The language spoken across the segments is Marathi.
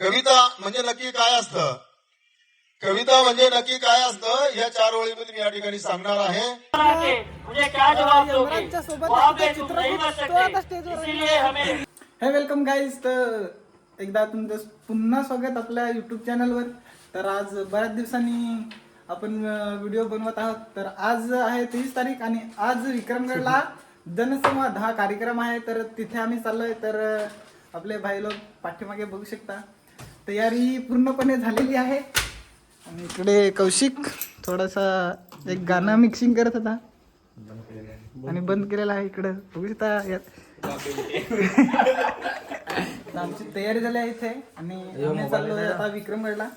कविता म्हणजे नक्की काय असतं? कविता म्हणजे नक्की काय असतं? या चार ओळीमध्ये मी या ठिकाणी सांगणार आहे. हे वेलकम गाईज तर एकदा तुमचं पुन्हा स्वागत आपल्या युट्यूब चॅनलवर तर आज बऱ्याच दिवसांनी आपण व्हिडिओ बनवत आहोत. तर आज आहे तेवीस तारीख आणि आज विक्रमगडला जनसंवाद हा कार्यक्रम आहे. तर तिथे आम्ही चाललोय. तर आपले भाई लोक पाठीमागे बघू शकता. तयारी पूर्णपणे झालेली आहे. आणि इकडे कौशिक थोडासा एक गाणं मिक्सिंग करत होता. आणि बंद केलेला आहे इकडं. बघू शकता यात. आमची तयारी झाली आहे इथे. आणि आम्ही चाललोय आता विक्रमगडला.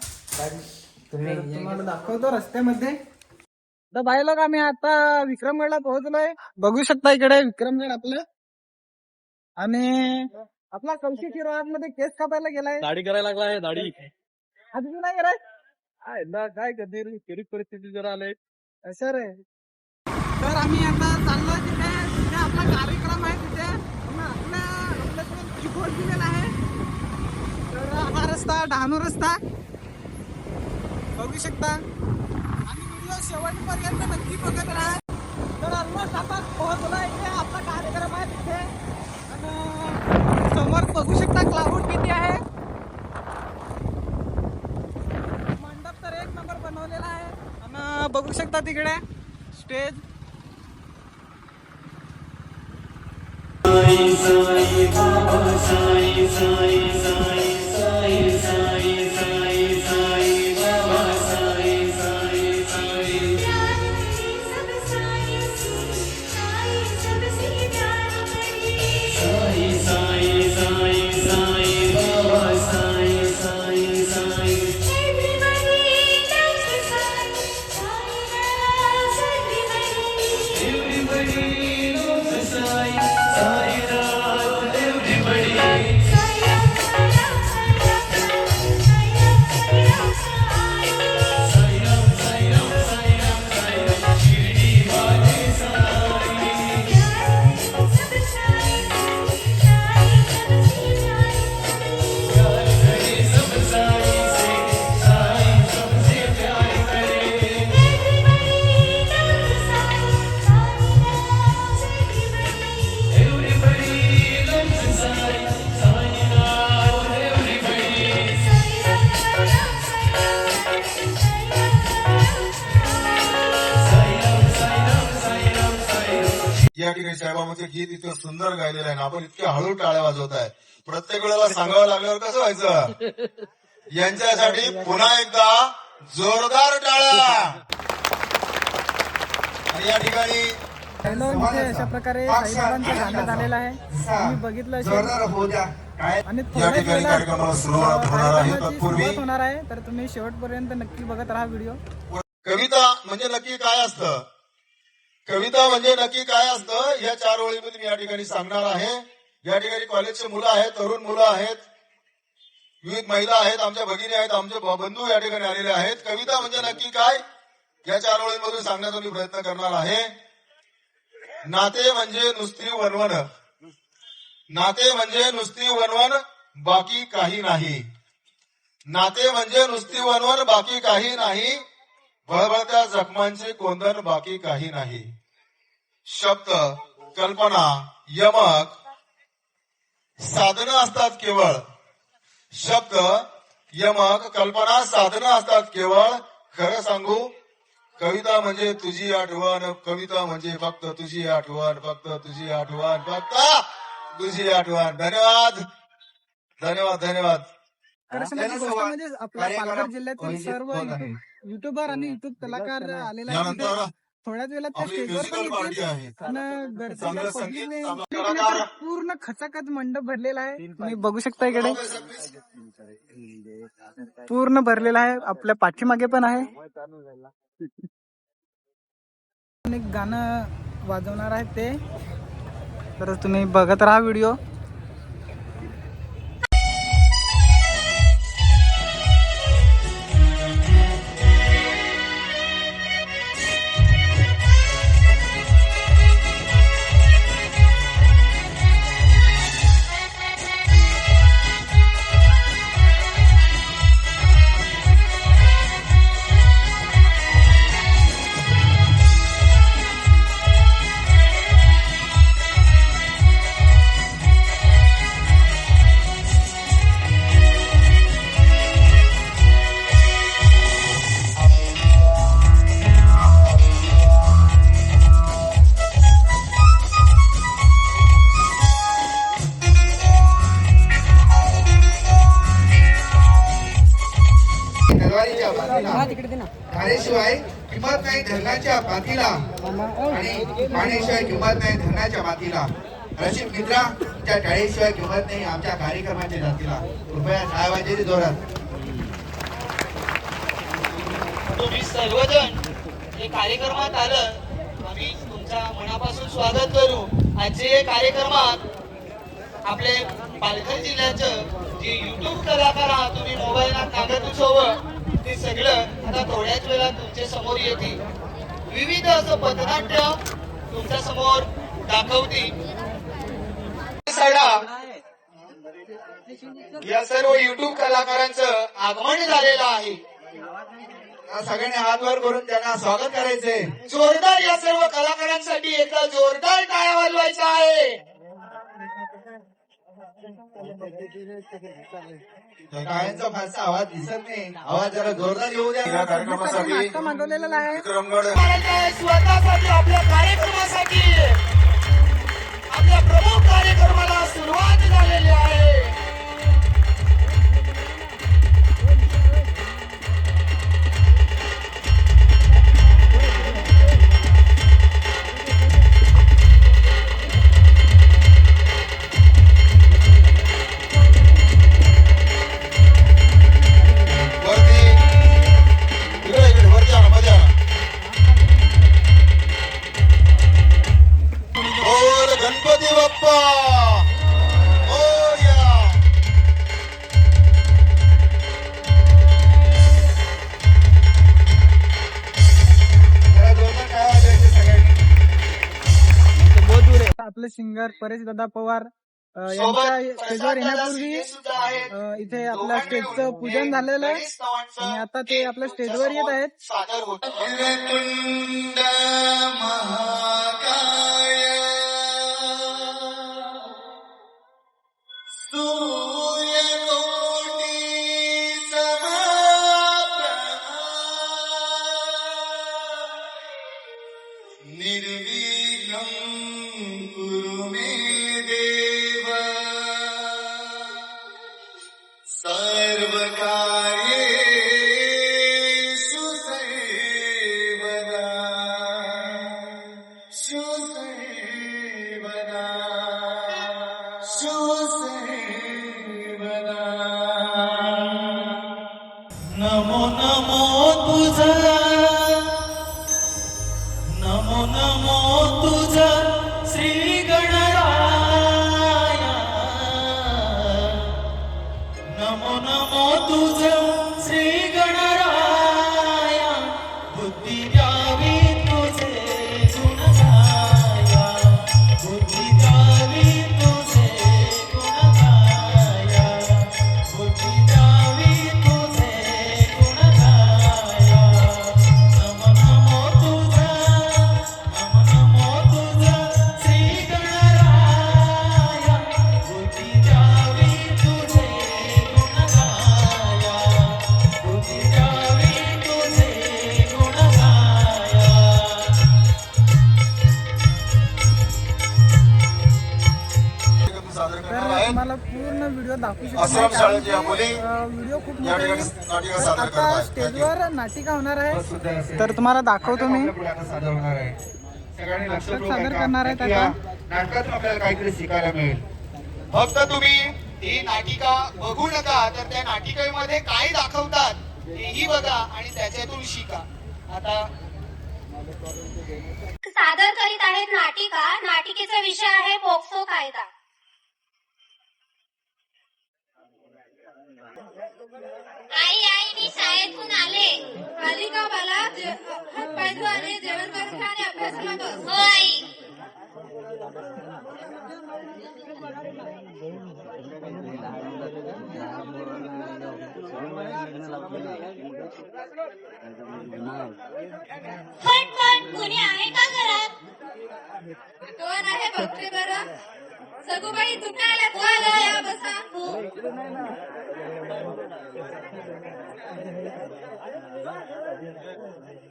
तुम्हाला दाखवतो रस्त्यामध्ये. तर बाय लोक आम्ही आता विक्रमगडला पोहोचलोय. बघू शकता इकडे विक्रमगड आपलं. आणि आपला कौशिक हिरोआत मध्ये केस कापायला गेलाय. दाढी करायला लागला आहे दाढी. तू नाही काय ना काय कधी गरीब परिस्थिती जरा आले. असं रे. तर आम्ही आता चाललोय तिथे. तिथे आपला कार्यक्रम आहे तिथे. आपल्या आपल्याकडे चिखोड दिलेला आहे तर हा रस्ता डहाणू रस्ता. बघू शकता. आणि व्हिडिओ शेवटपर्यंत नक्की बघत राहा. तर ऑलमोस्ट आता पोहोचलो इथे आपला कार्यक्रम आहे तिथे. आणि समोर बघू शकता क्लाउड किती आहे. मंडप तर एक नंबर बनवलेला आहे. आणि बघू शकता तिकडे स्टेज सब सुंदर गायलेलं आहे ना. आपण इतके हळू टाळ्या वाजवत आहे प्रत्येक वेळेला सांगावं लागल्यावर कसं व्हायचं? यांच्यासाठी पुन्हा एकदा जोरदार टाळ्या. आणि या ठिकाणी हॅलो इथे अशा प्रकारे साईबाबांचं गाणं झालेलं आहे. तुम्ही बघितलं आणि थोड्याच सुरुवात होणार आहे. तर तुम्ही शेवटपर्यंत नक्की बघत राहा व्हिडिओ. कविता म्हणजे नक्की काय असतं? कविता म्हणजे नक्की काय असतं? या चार ओळीमध्ये मी या ठिकाणी सांगणार आहे. या ठिकाणी कॉलेजचे मुलं आहेत तरुण मुलं आहेत. विविध महिला आहेत आमच्या भगिनी आहेत आमचे बंधू या ठिकाणी आलेले आहेत. कविता म्हणजे नक्की काय? या चार ओळींमधून सांगण्याचा मी प्रयत्न करणार आहे. नाते म्हणजे नुसती वनवन. नाते म्हणजे नुसती वनवन बाकी काही नाही. नाते म्हणजे नुसती वनवन बाकी काही नाही. भळभळत्या जखमांचे कोंदण बाकी काही नाही. शब्द कल्पना यमक साधनं असतात केवळ. शब्द यमक कल्पना साधनं असतात केवळ. खरं सांगू कविता म्हणजे तुझी आठवण कविता म्हणजे फक्त तुझी आठवण फक्त तुझी आठवण फक्त तुझी आठवण. धन्यवाद. धन्यवाद धन्यवाद. म्हणजे आपल्या पालघर जिल्ह्यातील सर्व युट्यूबर आणि युट्यूब कलाकार आलेले. थोड्याच वेळात त्या स्टेजवर पण म्युझिकल पार्टी येतील आहे आणि गर्दीच्या चांगलं पब्लिकने- संगीत, चांगला पब्लिकने कलाकार. तर पूर्ण खचाखच मंडप भरलेला आहे. तुम्ही बघू शकता इकडे. पूर्ण भरलेला आहे. आपल्या पाठीमागे पण आहे. एक गाणं वाजवणार आहे ते. तर तुम्ही बघत राहा व्हिडिओ. धरणाच्या पातीला आणि पाण्याशिवाय किंमत नाही धरणाच्या मातीला रशीद मित्रा त्या टाळीशिवाय किंमत नाही आमच्या कार्यक्रमाच्या जातीला. कृपया काय वाजे जोरात. तुम्ही सर्वजण हे कार्यक्रमात आलं. आम्ही तुमच्या मनापासून स्वागत करू. आजचे हे कार्यक्रमात आपले पालघर जिल्ह्याचं जे युट्यूब कलाकार आहात तुम्ही मोबाईलला कागद सोबत ते सगळं आता थोड्याच वेळात तुमच्यासमोर येतील. विविध असं पथनाट्य तुमच्यासमोर दाखवतील. सडा. या सर्व युट्यूब कलाकारांचं आगमन झालेलं आहे. सगळ्यांनी हात वर करून त्यांना स्वागत करायचंय. जोरदार या सर्व कलाकारांसाठी एकदा जोरदार टाळ्या वाजवायचा आहे. टाळ्यांचा फारसा आवाज दिसत नाही. आवाज जरा जोरदार येऊ द्या. या कार्यक्रमासाठी मागवलेला आहे. विक्रमगड स्वतःसाठी आपल्या कार्यक्रमासाठी सिंगर परेश दादा पवार यांच्या स्टेजवर येण्यापूर्वी इथे आपल्या स्टेजचं पूजन झालेलं आहे. आणि आता ते आपल्या स्टेजवर येत आहेत. सादर होत तुंड महाकाय सूर्यकोटि समप्रभा निर्विघ्नं कुरु मे देव नमो नमो तुझ श्री तर सादर आता करतायत. स्टेजवर नाटिका होणार आहे. तर तुम्हाला दाखवतो मी. सादर आहे. करणार आता. नाटकातून आपल्याला काहीतरी शिकायला मिळेल. फक्त तुम्ही ही नाटिका बघू नका तर त्या नाटिकेमध्ये काय दाखवतात तेही बघा आणि त्याच्यातून शिका. आता सादर करीत आहेत नाटिका. नाटिकेचा विषय आहे पोक्सो कायदा आई आई मी शाळेतून आले आली का मला हात पाय धु आणि जेवण करून खा आणि हो पण कुणी आहे का घरात? कोण आहे बघते बरं. सगूबाई तू काय आला? तू आला या बसा.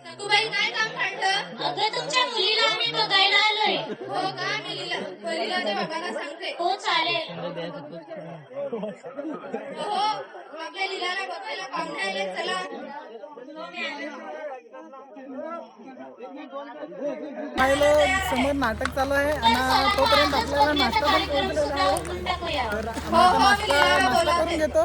सगूबाई काय काम काढलं? अगं तुमच्या मुलीला आम्ही बघायला आलोय. हो का? मुलीला मुलीला बाबांना सांगते. हो चालेल. हो आपल्या लिलाला बघायला पाहुणे आले चला. मी आले. पाहिलं समोर नाटक चालू आहे आणि तोपर्यंत आपल्याला नाश्ता पण पोहोचलेला आहे. तर हो, आम्ही आता नाश्ता नाश्ता करून घेतो.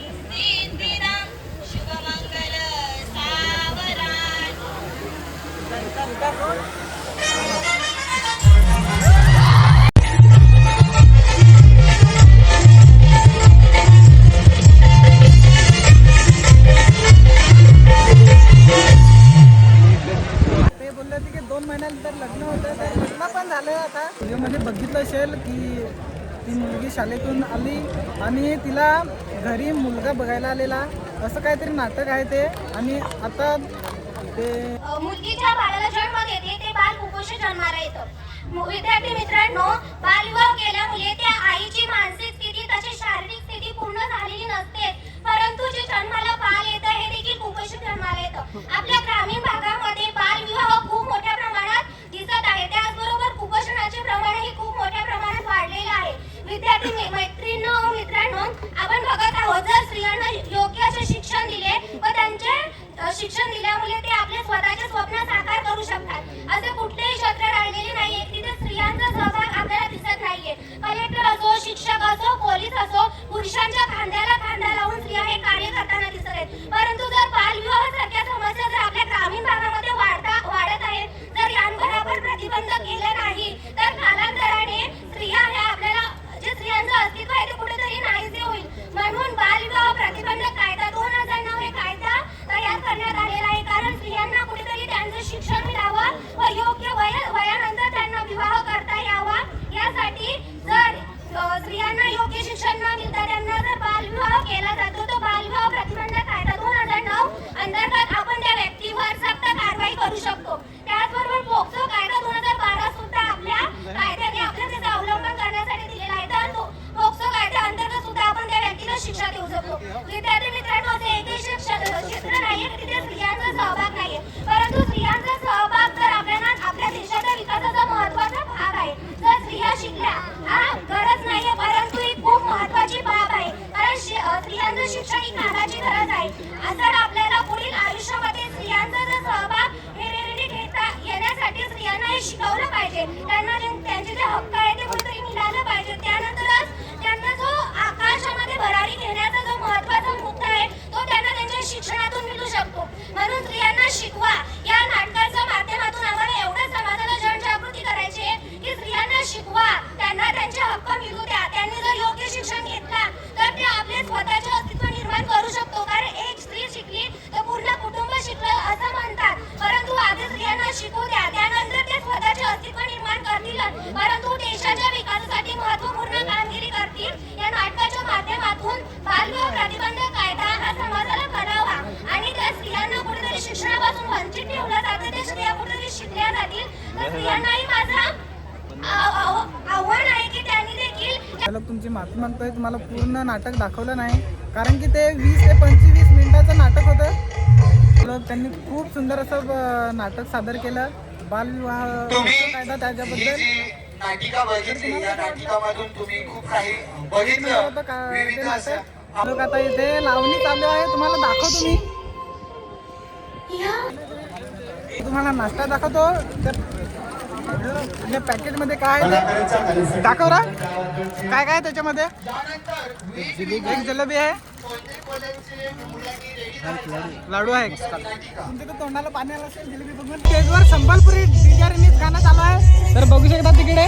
मुलगा बघायला आलेला. असं काहीतरी नाटक आहे ते. आणि आता ते मुलगीच्या बाळाला जन्म घेते ते बाल कुपोषण जन्माला येतं विद्यार्थी मित्रांनो बालविवाह केल्यामुळे त्या आईची मानसिक स्थिती तसेच शारीरिक स्थिती पूर्ण झालेली नसते. परंतु जे जन्माला बाल येतं हे देखील कुपोषण जन्माला येतं आपल्या ग्रामीण भागामध्ये बालविवाह खूप मोठ्या प्रमाणात दिसत आहे. त्याचबरोबर कुपोषणाचे प्रमाणही खूप मोठ्या प्रमाणात वाढलेलं आहे. विद्यार्थी मैत्रीण मित्रांनो आपण बघत आहोत जर स्त्रियांना योग्य असे शिक्षण दिले व त्यांचे शिक्षण दिल्यामुळे ते आपले स्वतःचे स्वप्न साकार करू शकतात. असे कुठलेही क्षेत्र राहिलेले नाहीये तिथे स्त्रियांचा सहभाग आपल्याला दिसत नाहीये. कलेक्टर असो शिक्षक असो पोलीस असो पुरुषांच्या खांद्याला जातील माझा. आहे की त्यांनी देखील त्याला तुमची माफी मागतोय. तुम्हाला पूर्ण नाटक दाखवलं नाही. कारण की ते वीस ते पंचवीस मिनिटात विवाहाचं नाटक होतं. त्यांनी खूप सुंदर असं नाटक सादर केलं. बालविवाह कायदा त्याच्याबद्दल. नाटिका बघितली या नाटिकामधून तुम्ही खूप काही होतं का? ते नाटक? लोक आता इथे लावणी चालू आहे. तुम्हाला दाखवतो मी. तुम्हाला नाश्ता दाखवतो. तर या पॅकेटमध्ये काय आहे दाखव रा. काय काय त्याच्यामध्ये? एक जलेबी आहे. लाडू आहे. तुमच्या तर तोंडाला पाणी आलं असेल जिलेबी बघून. स्टेजवर संबलपुरी डीजे गाणं चालू आहे. तर बघू शकता तिकडे.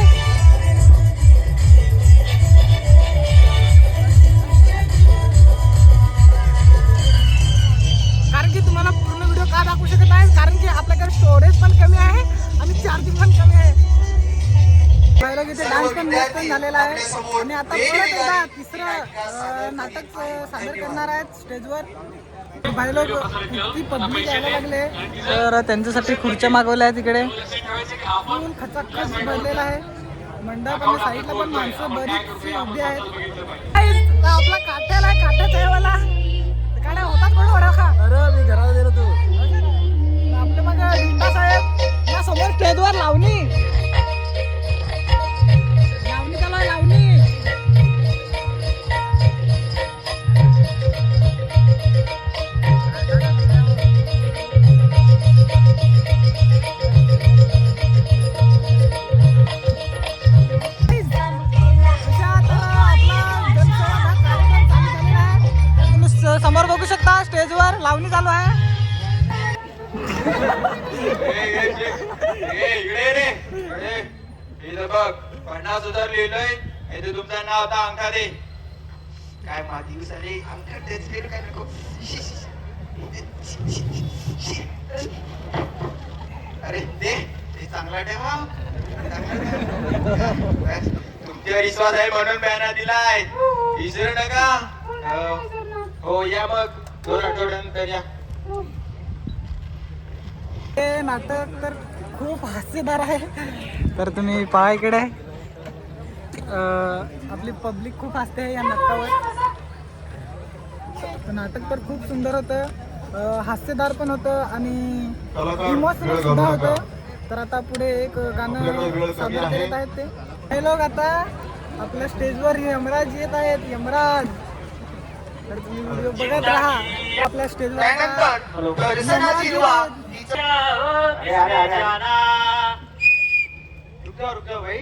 आपल्याकडे स्टोरेज पण कमी आहे आणि चार्जिंग पण कमी आहे. पहिलं इथे डान्स पण पण झालेला आहे. आणि आता परत एकदा तिसरं नाटक सादर करणार आहेत स्टेजवर बाई लोक किती पब्लिक यायला लागले. तर त्यांच्यासाठी खुर्च्या मागवल्या आहेत तिकडे खचाखच भरलेला आहे. मंडप आणि साईडला पण माणसं बरीचशी उभी आहेत. आपला काट्याला आहे आहे वाला काट्या होतात कोण ओळखा अरे मी घरात गेलो तू साहेब या समोर स्टेजवर लावणी लावणी त्याला लावणी तुम्ही स- समोर बघू शकता स्टेजवर लावणी चालू आहे. बघ पन्नास हजार लिहिलंय तुमचं नाव आता अंका दे काय माती उसाले तेच काय नको अरे दे ते चांगला ठेवा तुमच्यावर विश्वास आहे म्हणून बॅनर दिलाय विसरू नका हो. हो या मग दोन आठवड्यानंतर या नाटक तर खूप हास्यदार आहे. तर तुम्ही पहा इकडे. आपली पब्लिक खूप हसते या नाटकावर. नाटक तर खूप सुंदर होतं. हास्यदार पण होतं आणि कलाकार इमोशनल सुद्धा. होतं. तर आता पुढे एक गाणं सादर आहे. करत आहेत ते. हे लोक आता आपल्या स्टेजवर यमराज येत आहेत. यमराज. तर तुम्ही व्हिडिओ बघत राहा. आपल्या स्टेजवर रुक जाओ रुक जाओ भाई।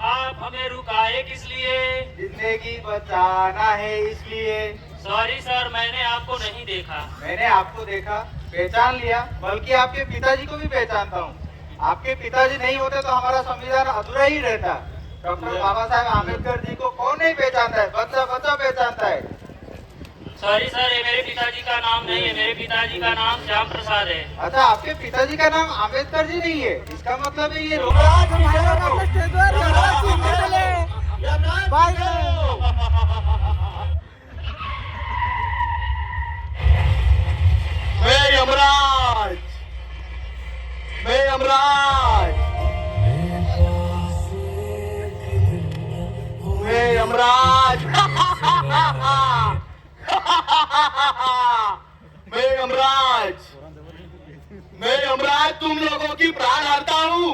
आप हमें रुकाए किस लिए? ज़िंदगी बचाना है इसलिए। सॉरी सर मैंने आपको नहीं देखा। मैंने आपको देखा पहचान लिया बल्कि आपके पिताजी को भी पहचानता हूँ। आपके पिताजी नहीं होते तो हमारा संविधान अधूरा ही रहता। डॉक्टर बाबा साहेब आम्बेडकर जी को कौन नहीं पहचानता है? बच्चा बच्चा पहचानता है। सॉरी सर ये मेरे पिताजी का नाम नहीं है मेरे पिताजी का नाम श्याम प्रसाद है। अच्छा आपके पिताजी का नाम आम्बेडकर जी नहीं है? इसका मतलब है ये आज यमराज मैं यमराज तुम लोगों की प्राण हरता हूँ।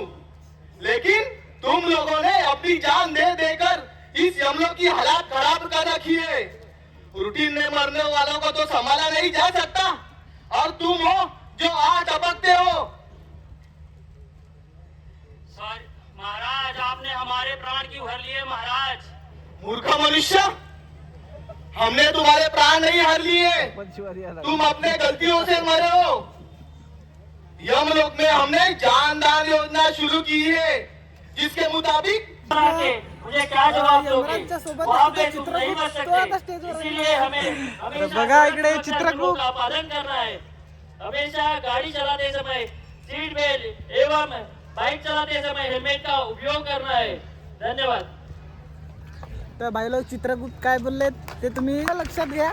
लेकिन तुम लोगों ने अपनी जान दे देकर इस यमलोक की हालात खराब कर रखी है। रूटीन में मरने वालों को तो संभाला नहीं जा सकता। और तुम हो जो आज अबकते हो। सॉरी महाराज आपने हमारे प्राण क्यों हर लिए महाराज। मूर्ख मनुष्य! हमने तुम्हारे प्राण नहीं हर लिए। तुम अपने गलतियों से मरे हो। यमलोक में हमने जानदान योजना शुरू की है जिसके मुताबिक मुझे क्या जवाब दोगे? तुम नहीं बच सकते। इसीलिए हमें हमेशा का पालन करना है। हमेशा गाड़ी चलाते समय सीट बेल्ट एवं बाइक चलाते समय हेलमेट का उपयोग करना है। धन्यवाद। तर बाईला चित्रकूट काय बोललेत ते तुम्ही लक्षात घ्या.